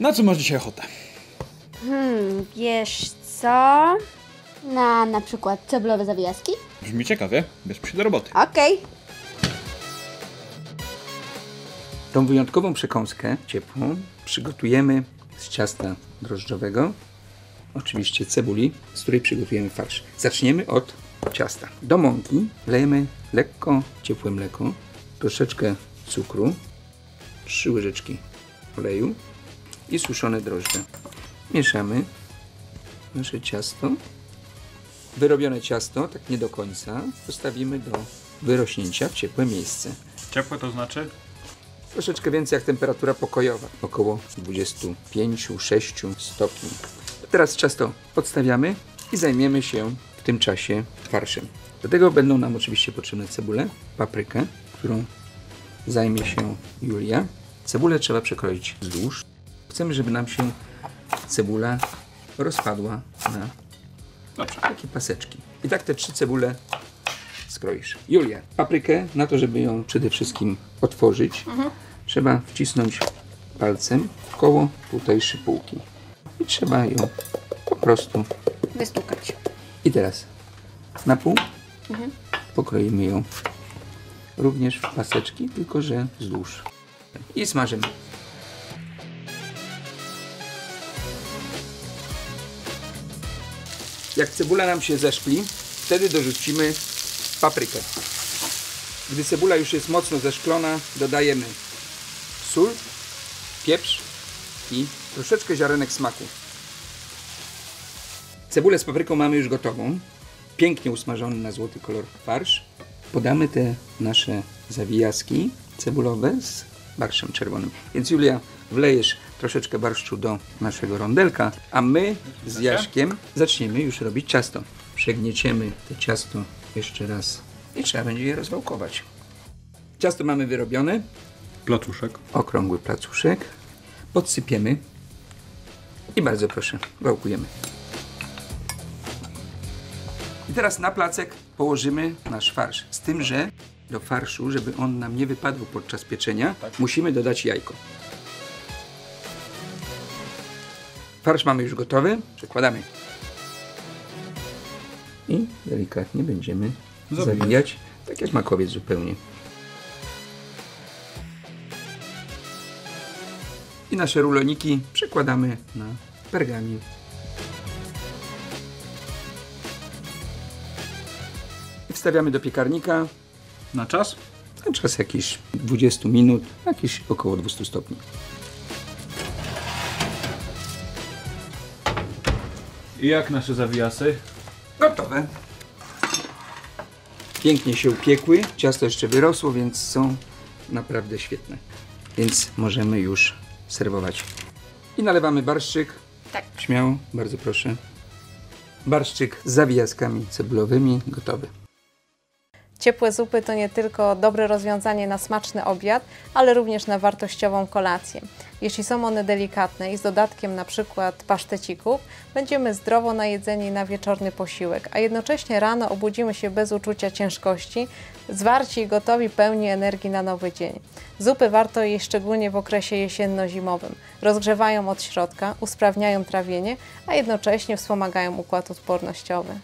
Na co masz dzisiaj ochotę? Hmm, wiesz co? Na na przykład cebulowe zawijaski? Brzmi ciekawie, bierz się do roboty. Okej. Tą wyjątkową przekąskę ciepłą przygotujemy z ciasta drożdżowego, oczywiście cebuli, z której przygotujemy farsz. Zaczniemy od ciasta. Do mąki wlejemy lekko ciepłe mleko, troszeczkę cukru, trzy łyżeczki oleju i suszone drożdże. Mieszamy nasze ciasto. Wyrobione ciasto, tak nie do końca, postawimy do wyrośnięcia w ciepłe miejsce. Ciepłe to znaczy? Troszeczkę więcej jak temperatura pokojowa, około 25-6 stopni. Teraz ciasto odstawiamy i zajmiemy się w tym czasie farszem. Do tego będą nam oczywiście potrzebne cebule, paprykę, którą zajmie się Julia. Cebulę trzeba przekroić wzdłuż. Chcemy, żeby nam się cebula rozpadła na Dobrze. takie paseczki. I tak te trzy cebule skroisz. Julia, paprykę, na to, żeby ją przede wszystkim otworzyć, trzeba wcisnąć palcem w koło tutaj szypułki. I trzeba ją po prostu. Wystukać. I teraz na pół pokroimy ją również w paseczki, tylko że wzdłuż. I smażymy. Jak cebula nam się zeszkli, wtedy dorzucimy paprykę. Gdy cebula już jest mocno zeszklona, dodajemy sól, pieprz i troszeczkę ziarenek smaku. Cebulę z papryką mamy już gotową. Pięknie usmażony na złoty kolor farsz. Podamy te nasze zawijaski cebulowe z barszczem czerwonym. Więc Julia, wlejesz troszeczkę barszczu do naszego rondelka, a my z Jaśkiem zaczniemy już robić ciasto. Przegnieciemy to ciasto jeszcze raz i trzeba będzie je rozwałkować. Ciasto mamy wyrobione, Placuszek. okrągły placuszek. Podsypiemy i bardzo proszę, wałkujemy. I teraz na placek położymy nasz farsz. Z tym, że do farszu, żeby on nam nie wypadł podczas pieczenia, musimy dodać jajko. Farsz mamy już gotowy, przekładamy. I delikatnie będziemy zawijać, tak jak makowiec zupełnie. I nasze ruloniki przekładamy na pergamin. I wstawiamy do piekarnika Na czas? na czas jakiś 20 minut, jakieś około 200 stopni. I jak nasze zawijasy? Gotowe. Pięknie się upiekły, ciasto jeszcze wyrosło, więc są naprawdę świetne. Więc możemy już serwować. I nalewamy barszczyk. Tak. Śmiało, bardzo proszę. Barszczyk z zawijaskami cebulowymi gotowy. Ciepłe zupy to nie tylko dobre rozwiązanie na smaczny obiad, ale również na wartościową kolację. Jeśli są one delikatne i z dodatkiem na przykład pasztecików, będziemy zdrowo najedzeni na wieczorny posiłek, a jednocześnie rano obudzimy się bez uczucia ciężkości, zwarci i gotowi pełni energii na nowy dzień. Zupy warto jeść szczególnie w okresie jesienno-zimowym. Rozgrzewają od środka, usprawniają trawienie, a jednocześnie wspomagają układ odpornościowy.